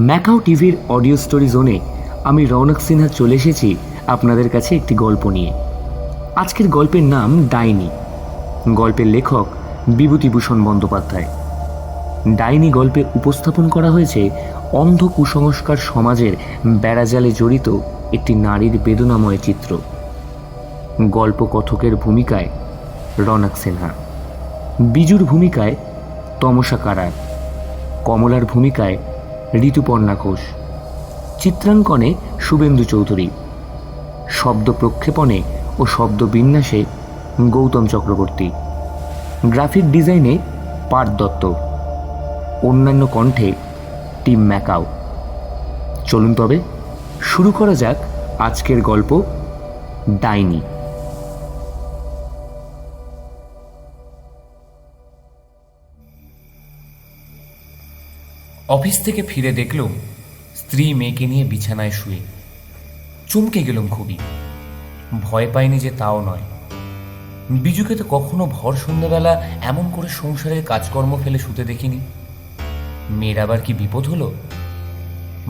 Macaw টিভির audio story জোনে আমি রৌনক সিনহা চলে এসেছি আপনাদের কাছে একটি গল্প নিয়ে। আজকের গল্পের নাম ডাইনি। গল্পের লেখক বিভূতিভূষণ বন্দ্যোপাধ্যায়। ডাইনি গল্পে উপস্থাপন করা হয়েছে অন্ধ কুসংস্কার সমাজের বেড়াজালে জড়িত একটি নারীর বেদনাময় চিত্র। গল্প কথকের ভূমিকায় রনক সিনহা। বিজুর ভূমিকায় তমসা কারার। কমলার ভূমিকায় ঋতুপর্ণা ঘোষ। চিত্রাঙ্কনে শুভেন্দু চৌধুরী। শব্দ প্রক্ষেপণে ও শব্দ বিন্যাসে গৌতম চক্রবর্তী। গ্রাফিক ডিজাইনে পার্থ দত্ত। অন্যান্য কণ্ঠে টিম ম্যাকাও। চলুন তবে শুরু করা যাক আজকের গল্প, ডাইনি। অফিস থেকে ফিরে দেখলুম স্ত্রী মেয়েকে নিয়ে বিছানায় শুয়ে। চমকে গেলুম খুবই। ভয় পাইনি যে তাও নয়। বিজুকে তো কখনো ভর সন্ধ্যাবেলা এমন করে সংসারের কাজকর্ম ফেলে শুতে দেখিনি। মেয়ের আবার কি বিপদ হলো?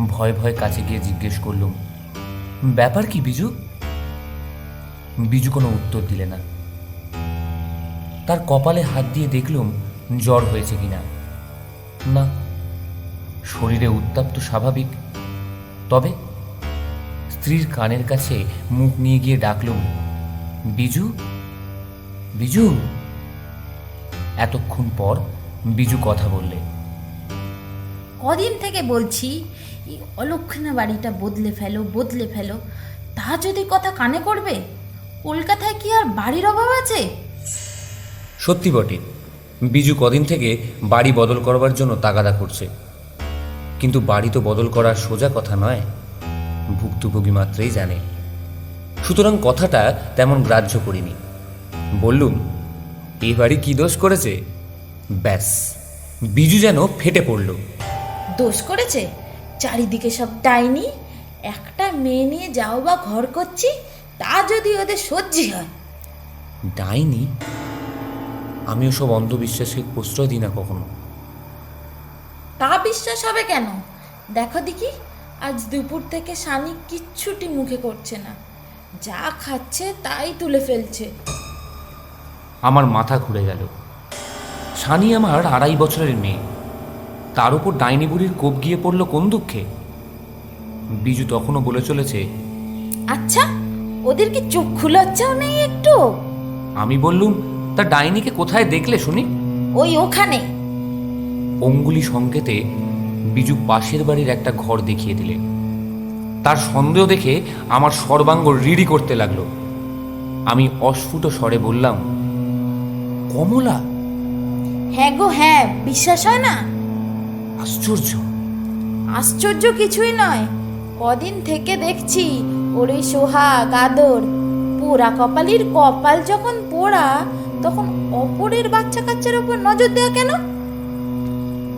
ভয় ভয় কাছে গিয়ে জিজ্ঞেস করলুম, ব্যাপার কি বিজু? বিজু কোনো উত্তর দিলে না। তার কপালে হাত দিয়ে দেখলুম জ্বর হয়েছে কিনা। না শরীরে উত্তাপ তো স্বাভাবিক। তবে স্ত্রীর কানের কাছে মুখ নিয়ে গিয়ে ডাকলুম বিজু বিজু। এতক্ষণ পর বিজু কথা বললে কদিন থেকে বলছি এই অলক্ষণা বাড়িটা বদলে ফেলো বদলে ফেলো। তা যদি কথা কানে করবে কলকাতায় কি আর বাড়ির অভাব আছে? সত্যি বটে বিজু কদিন থেকে বাড়ি বদল করবার জন্য তাগাদা করছে। কিন্তু বাড়ি তো বদল করা সোজা কথা নয় ভুক্তভোগী মাত্রেই জানে। সুতরাং কথাটা তেমন গ্রাহ্য করিনি। বললুম এই বাড়ি কি দোষ করেছে? ব্যাস বিজু যেন ফেটে পড়ল। দোষ করেছে? চারিদিকে সব ডাইনি? একটা মেয়ে নিয়ে যাও বা ঘর করছি তা যদি ওদের সহ্যি হয়। ডাইনি? আমি ওসব অন্ধবিশ্বাসকে প্রশ্রয় দিই না কখনো। তা বিশ্বাস হবে কেন? দেখো দেখি আজ দুপুর থেকে সানি কিচ্ছুটি মুখে করছে না। যা খাচ্ছে তাই তুলে ফেলছে। আমার মাথা ঘুরে গেল। সানি আমার আড়াই বছরের মেয়ে। তার উপর ডাইনি বুড়ির কোপ গিয়ে পড়ল কোন দুঃখে? বিজু তখনও বলে চলেছে আচ্ছা ওদের কি চক্ষু লজ্জাও নেই একটু? আমি বললুম তা ডাইনিকে কোথায় দেখলে শুনি? ওই ওখানে। অঙ্গুলি সংকেতে বিজু পাশের বাড়ির একটা ঘর দেখিয়ে দিলে। তার সন্দেহ দেখে আমার সর্বাঙ্গ রিড়ি করতে লাগল। আমি অস্ফুট স্বরে বললাম কমলা! হ্যাঁ গো হ্যাঁ বিশ্বাস হয় না? আশ্চর্য। আশ্চর্য কিছুই নয়। কদিন থেকে দেখছি ওর এই সোহাগ আদর। পোড়া কপালির কপাল যখন পোড়া তখন অপরের বাচ্চা কাচ্চার উপর নজর দেওয়া কেন?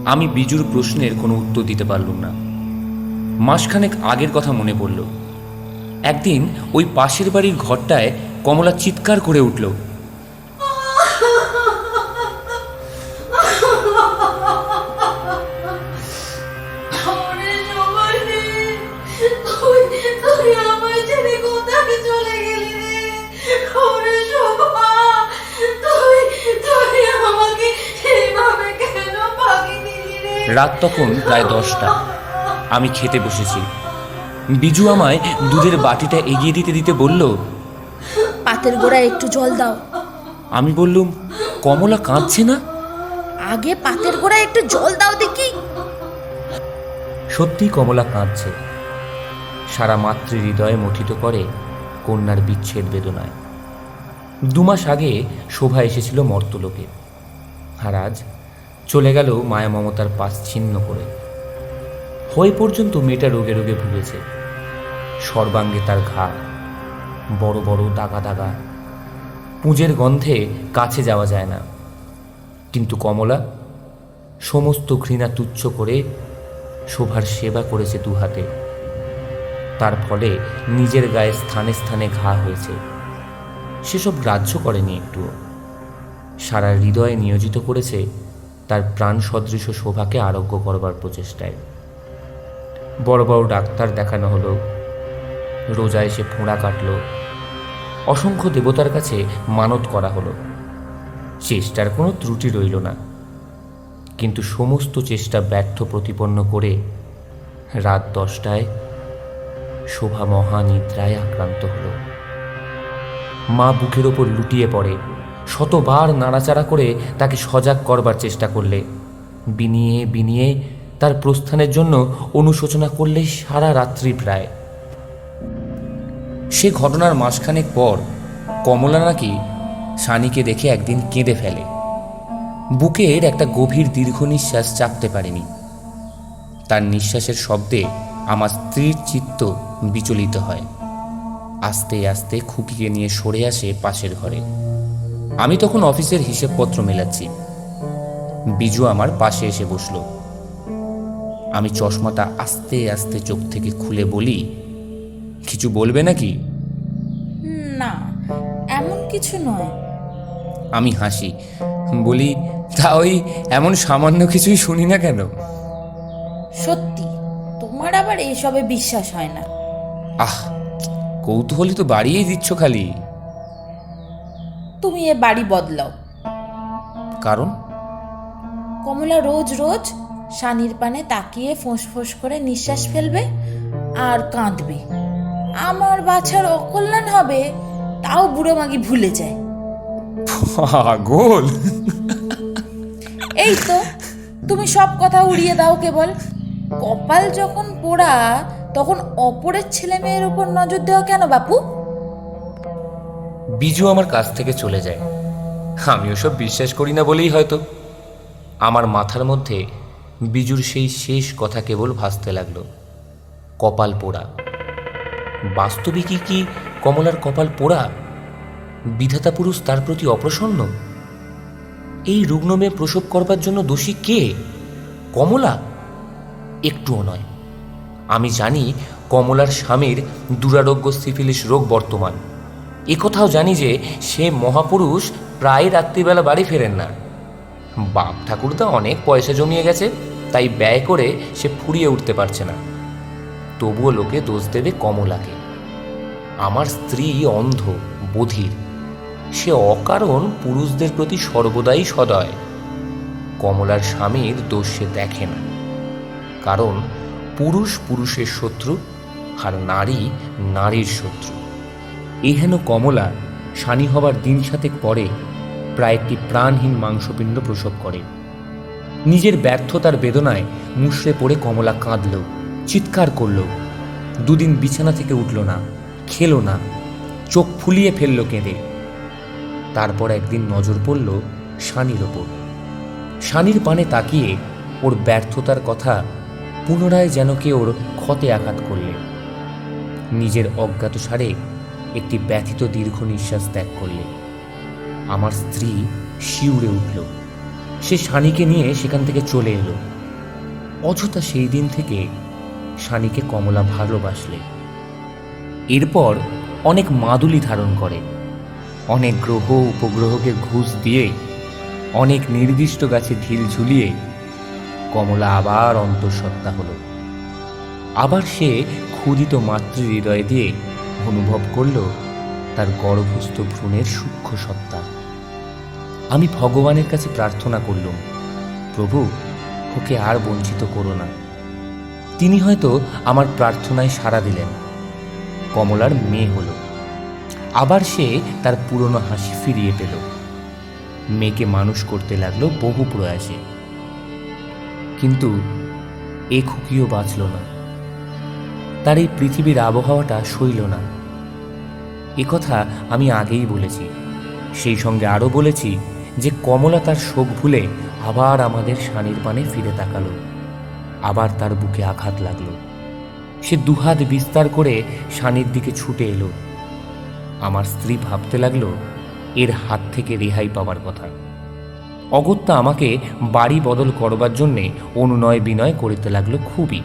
আমি বিজুর প্রশ্নের কোনো উত্তর দিতে পারলুম না। মাসখানেক আগের কথা মনে পড়ল। একদিন ওই পাশের বাড়ির ঘরটায় কমলা চিৎকার করে উঠল। রাত তখন প্রায় দশটা। আমি খেতে বসেছি। বিজু আমায় দুধের বাটিটা এগিয়ে দিতে দিতে বলল পাতের গোড়ায় একটু জল দাও। আমি বললুম কমলা কাঁদছে না? আগে পাতের গোড়ায় একটু জল দাও দেখি। সত্যি কমলা কাঁদছে। সারা মাতৃ হৃদয়ে মথিত করে কন্যার বিচ্ছেদ বেদনায়। দুমাস আগে শোভা এসেছিল মর্তলোকে। আর আজ চলে গেল মায়া মমতার পাশ ছিন্ন করে। হয়ে পর্যন্ত মেয়েটা রোগে রোগে ভুগেছে। সর্বাঙ্গে তার ঘা, বড় বড় দাগা দাগা। পুঁজের গন্ধে কাছে যাওয়া যায় না। কিন্তু কমলা, সমস্ত ঘৃণা তুচ্ছ করে শোভার সেবা করেছে দুহাতে তার ফলে নিজের গায়ে স্থানে স্থানে ঘা হয়েছে। সেসব গ্রাহ্য করেনি একটুও। সারা হৃদয়ে নিয়োজিত করেছে তার প্রাণ সদৃশ শোভাকে আরোগ্য করবার প্রচেষ্টায়। বড় বড় ডাক্তার দেখানো হলো। রোজা এসে ফোঁড়া কাটল। অসংখ্য দেবতার কাছে মানত করা হলো। চেষ্টার কোনো ত্রুটি রইল না। কিন্তু সমস্ত চেষ্টা ব্যর্থ প্রতিপন্ন করে রাত দশটায় শোভা মহানিদ্রায় আক্রান্ত হলো। মা বুকের ওপর লুটিয়ে পড়ে। শতবার নাড়াচাড়া করে তাকে সজাগ করবার চেষ্টা করলে। বিনিয়ে বিনিয়ে তার প্রস্থানের জন্য অনুশোচনা করলে সারা রাত্রি প্রায়। সে ঘটনার মাসখানেক পর কমলা নাকি সানিকে দেখে একদিন কেঁদে ফেলে। বুকের একটা গভীর দীর্ঘ নিঃশ্বাস চাপতে পারেনি। তার নিঃশ্বাসের শব্দে আমার স্ত্রীর চিত্ত বিচলিত হয়। আস্তে আস্তে খুকিকে নিয়ে সরে আসে পাশের ঘরে। আমি তখন অফিসের হিসেবপত্র মেলাচ্ছি। বিজু আমার পাশে এসে বসল। আমি চশমাটা আস্তে আস্তে চোখ থেকে খুলে বলি কিছু বলবে নাকি? না এমন কিছু নয়। আমি হাসি বলি তা ওই এমন সামান্য কিছুই শুনি না কেন? সত্যি তোমার আবার এসবে বিশ্বাস হয় না। আহ কৌতূহলী তো বাড়িয়েই দিচ্ছ খালি। তুমি এ বাড়ি বদলাও। কারণ? কমলা রোজ রোজ সানির পানে তাকিয়ে ফোঁস ফোঁস করে নিঃশ্বাস ফেলবে আর কাঁদবে। আমার বাছার অকল্যাণ হবে তাও বুড়ো মাগি ভুলে যায়। পাগল। এই তো তুমি সব কথা উড়িয়ে দাও কেবল। কপাল যখন পোড়া তখন অপরের ছেলে মেয়ের উপর নজর দেওয়া কেন বাপু? বিজু আমার কাছ থেকে চলে যায়। আমি ওসব বিশ্বাস করি না বলেই হয়তো। আমার মাথার মধ্যে বিজুর সেই শেষ কথা কেবল ভাসতে লাগল। কপাল পোড়া। বাস্তবিকই কি কমলার কপাল পোড়া? বিধাতা পুরুষ তার প্রতি অপ্রসন্ন? এই রুগ্ন মেয়ে প্রসব করবার জন্য দোষী কে? কমলা? একটুও নয়। আমি জানি কমলার স্বামীর দুরারোগ্য সিফিলিস রোগ বর্তমান। একথাও জানি যে সে মহাপুরুষ প্রায় রাত্রিবেলা বাড়ি ফেরেন না। বাপ ঠাকুরদা অনেক পয়সা জমিয়ে গেছে, তাই ব্যয় করে সে ফুরিয়ে উঠতে পারছে না। তবুও লোকে দোষ দেবে কমলাকে। আমার স্ত্রী অন্ধ, বধির। সে অকারণ পুরুষদের প্রতি সর্বদাই সদয়। কমলার স্বামীর দোষ সে দেখে না। কারণ পুরুষ পুরুষের শত্রু আর নারী নারীর শত্রু। এহেন কমলা সানি হবার দিন সাতেক পরে প্রায় একটি প্রাণহীন মাংসপিণ্ড প্রসব করে। নিজের ব্যর্থতার বেদনায় মুষড়ে পড়ে কমলা কাঁদল, চিৎকার করল। দুদিন বিছানা থেকে উঠল না, খেলো না, চোখ ফুলিয়ে ফেলল কেঁদে। তারপর একদিন নজর পড়ল শানির ওপর। শানির পানে তাকিয়ে ওর ব্যর্থতার কথা পুনরায় যেন কে ওর ক্ষতে আঘাত করলে। নিজের অজ্ঞাত সারে একটি ব্যথিত দীর্ঘ নিঃশ্বাস ত্যাগ করলে। আমার স্ত্রী শিউরে উঠল। সে শানিকে নিয়ে সেখান থেকে চলে এলো। অযথা সেই দিন থেকে শানিকে কমলা ভালোবাসলে। এরপর অনেক মাদুলি ধারণ করে। অনেক গ্রহ উপগ্রহকে ঘুষ দিয়ে অনেক নির্দিষ্ট গাছে ঢিল ঝুলিয়ে কমলা আবার অন্তঃসত্ত্বা হলো। আবার সে ক্ষুদিত মাতৃ হৃদয় দিয়ে অনুভব করল তার গর্ভস্থ ভ্রূণের সূক্ষ্ম সত্তা। আমি ভগবানের কাছে প্রার্থনা করলুম, প্রভু, ওকে আর বঞ্চিত করো না। তিনি হয়তো আমার প্রার্থনায় সাড়া দিলেন। কমলার মেয়ে হল। আবার সে তার পুরনো হাসি ফিরিয়ে পেল। মেয়েকে মানুষ করতে লাগল বহু প্রয়াসে। কিন্তু এ খুকিও বাঁচল না। তার এই পৃথিবীর আবহাওয়াটা সইল না। কথা আমি আগেই বলেছি। সেই সঙ্গে আরও বলেছি যে কমলা তার শোক ভুলে আবার আমাদের শানির পানে ফিরে তাকালো। আবার তার বুকে আঘাত লাগল। সে দুহাত বিস্তার করে শানির দিকে ছুটে এলো। আমার স্ত্রী ভাবতে লাগল, এর হাত থেকে রেহাই পাওয়ার কথা। অগত্যা আমাকে বাড়ি বদল করবার জন্যে অনুনয় বিনয় করিতে লাগল খুবই।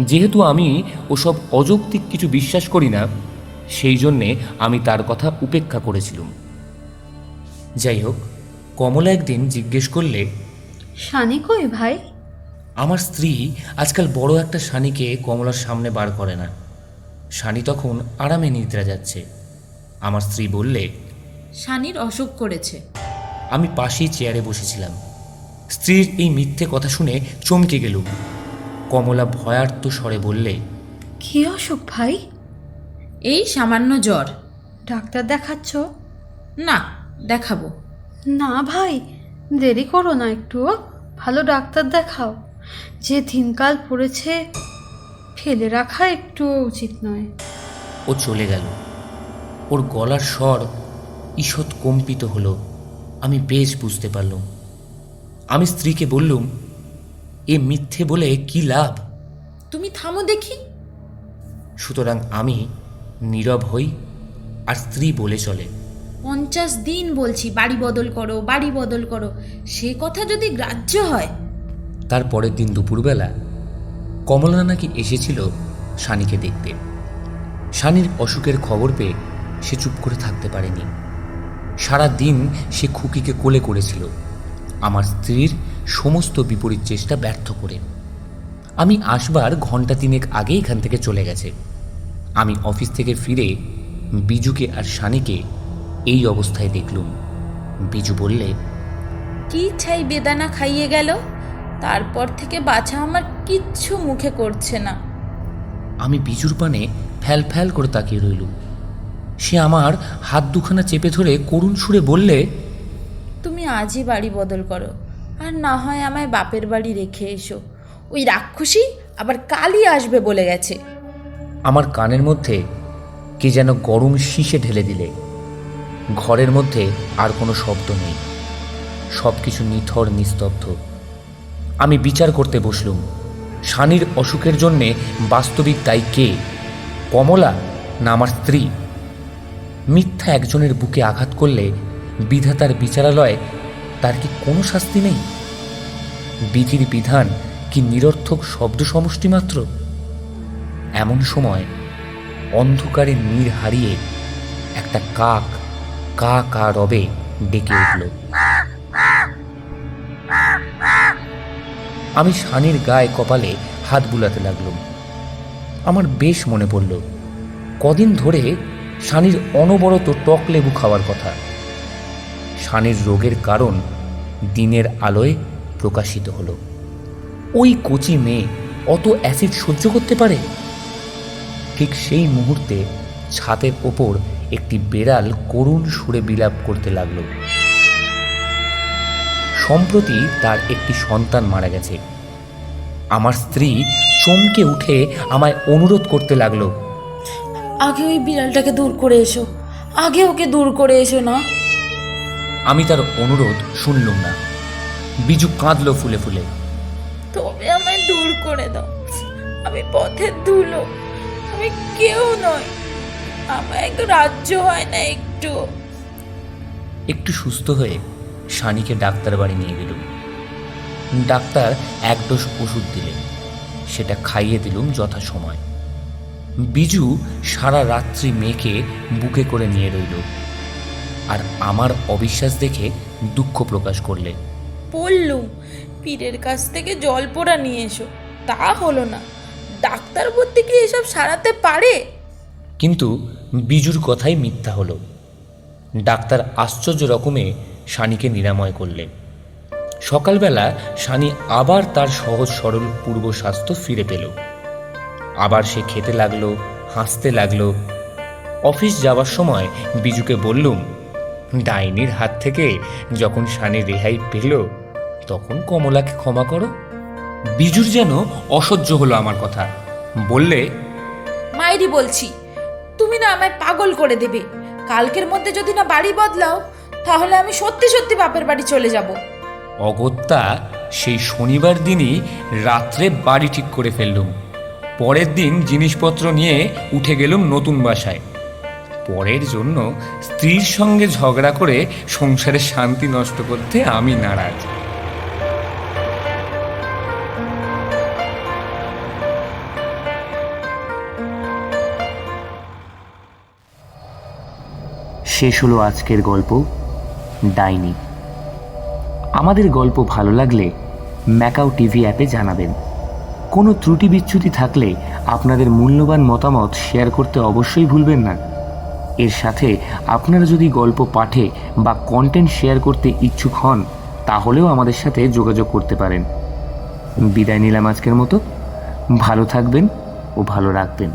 যেহেতু আমি ওসব অযৌক্তিক কিছু বিশ্বাস করি না সেই জন্যে আমি তার কথা উপেক্ষা করেছিলাম। যাই হোক কমলা একদিন জিজ্ঞেস করলে শানি কই ভাই? আমার স্ত্রী আজকাল বড় একটা শানিকে কমলার সামনে বার করে না। শানি তখন আরামে নিদ্রা যাচ্ছে। আমার স্ত্রী বললে শানির অসুখ করেছে। আমি পাশেই চেয়ারে বসেছিলাম। স্ত্রীর এই মিথ্যে কথা শুনে চমকে গেলুম। কমলা ভয়ার্ত স্বরে বললে কি অসুখ ভাই? এই সামান্য জ্বর। ডাক্তার দেখাচ্ছ? না দেখাবো। না ভাই দেরি করো না একটু। ভালো ডাক্তার দেখাও। যে দিনকাল পড়েছে ফেলে রাখা একটু উচিত নয়। ও চলে গেল। ওর গলার স্বর ঈষৎ কম্পিত হলো। আমি বেশ বুঝতে পারলুম। আমি স্ত্রীকে বললুম এ মিথ্যে বলে কি লাভ? তুমি থামো দেখি। সুতরাং আমি নীরব হই আর স্ত্রী বলে চলে। পঞ্চাশ দিন বলছি বাড়ি বদল করো বাড়ি বদল করো সে কথা যদি গ্রাহ্য হয়। তার পরের দিন দুপুরবেলা কমলা নাকি এসেছিল শানিকে দেখতে। শানির অসুখের খবর পেয়ে সে চুপ করে থাকতে পারেনি। সারা দিন সে খুকিকে কোলে করেছিল। আমার স্ত্রীর সমস্ত বিপরীত চেষ্টা ব্যর্থ করে। আমি আসবার ঘণ্টা তিনেক আগে এখান থেকে চলে গেছে। আমি অফিস থেকে ফিরে বিজুকে আর শানিকে এই অবস্থায় দেখলুম। বিজু বললে কি ছাই বেদানা খাইয়ে গেল? তারপর থেকে বাছা আমার কিচ্ছু মুখে করছে না। আমি বিজুর পানে ফ্যাল ফ্যাল করে তাকিয়ে রইলুম। সে আমার হাত দুখানা চেপে ধরে করুণ সুরে বললে তুমি আজই বাড়ি বদল করো। আর না হয় আমায় বাপের বাড়ি রেখে এসো। ওই রাক্ষসী আবার কালই আসবে বলে গেছে। আমার কানের মধ্যে কে যেন গরম শীষে ঢেলে দিলে। ঘরের মধ্যে আর কোনো শব্দ নেই। সব কিছু নিথর, নিস্তব্ধ। আমি বিচার করতে বসলুম, শানির অসুখের জন্যে বাস্তবিক তাই কে? কমলা না আমার স্ত্রী? মিথ্যা একজনের বুকে আঘাত করলে বিধাতার বিচারালয় তার কি কোনো শাস্তি নেই? বিধির বিধান কি নিরর্থক শব্দ সমষ্টি মাত্র? এমন সময় অন্ধকারে নীর হারিয়ে একটা কাক কা কা রবে ডেকে উঠল। আমি শানির গায়ে কপালে হাত বুলাতে লাগলাম। আমার বেশ মনে পড়ল, কদিন ধরে শানির অনবরত টক লেবু খাওয়ার কথা। শানির রোগের কারণ দিনের আলোয় প্রকাশিত হলো। ওই কচি মেয়ে অত অ্যাসিড সহ্য করতে পারে? ঠিক সেই মুহূর্তে ছাদের ওপর একটি বেড়াল করুণ সুরে বিলাপ করতে লাগল। সম্প্রতি তার একটি সন্তান মারা গেছে। আমার স্ত্রী চমকে উঠে আমায় অনুরোধ করতে লাগল। আগে ওই বিড়ালটাকে দূর করে এসো। আগে ওকে দূর করে এসো না। আমি তার অনুরোধ শুনলুম না। বিজু কাঁদলো ফুলে ফুলে। তবে আমায় দূর করে দাও। আমি পথের ধুলো। আমি কেউ নই। আমায় রাজ্য হয় না একটু। একটু সুস্থ হয়ে শানিকে ডাক্তার বাড়ি নিয়ে গেলুম। ডাক্তার এক ডোজ ওষুধ দিলেন। সেটা খাইয়ে দিলুম যথাসময় বিজু সারা রাত্রি মেয়েকে বুকে করে নিয়ে রইল। আর আমার অবিশ্বাস দেখে দুঃখ প্রকাশ করলে। বললুম পীরের কাছ থেকে জল পোড়া নিয়ে এসো তা হলো না। ডাক্তার বলতে কি এসব সারাতে পারে? কিন্তু বিজুর কথাই মিথ্যা হলো। ডাক্তার আশ্চর্য রকমে শানিকে নিরাময় করলেন। সকালবেলা শানি আবার তার সহজ সরল পূর্ব স্বাস্থ্য ফিরে পেল। আবার সে খেতে লাগল হাসতে লাগল। অফিস যাওয়ার সময় বিজুকে বললুম ডাইনির হাত থেকে যখন শানি রেহাই পেল তখন কমলাকে ক্ষমা করো। বিজুর যেন অসহ্য হলো আমার কথা। বললে মাইরি বলছি তুমি না আমায় পাগল করে দেবে। কালকের মধ্যে যদি না বাড়ি বদলাও তাহলে আমি সত্যি সত্যি বাপের বাড়ি চলে যাব। অগত্যা সেই শনিবার দিনই রাত্রে বাড়ি ঠিক করে ফেললুম। পরের দিন জিনিসপত্র নিয়ে উঠে গেলুম নতুন বাসায়। পরের জন্য স্ত্রীর সঙ্গে ঝগড়া করে সংসারের শান্তি নষ্ট করতে আমি নারাজ। শেষ হলো আজকের গল্প, ডাইনি। আমাদের গল্প ভালো লাগলে ম্যাকাও টিভি অ্যাপে জানাবেন। কোনো ত্রুটি বিচ্যুতি থাকলে আপনাদের মূল্যবান মতামত শেয়ার করতে অবশ্যই ভুলবেন না। এর সাথে আপনারা যদি গল্প পাঠে বা কন্টেন্ট শেয়ার করতে ইচ্ছুক হন, তাহলেও আমাদের সাথে যোগাযোগ করতে পারেন। বিদায় নিলাম আজকের মতো। ভালো থাকবেন ও ভালো রাখবেন।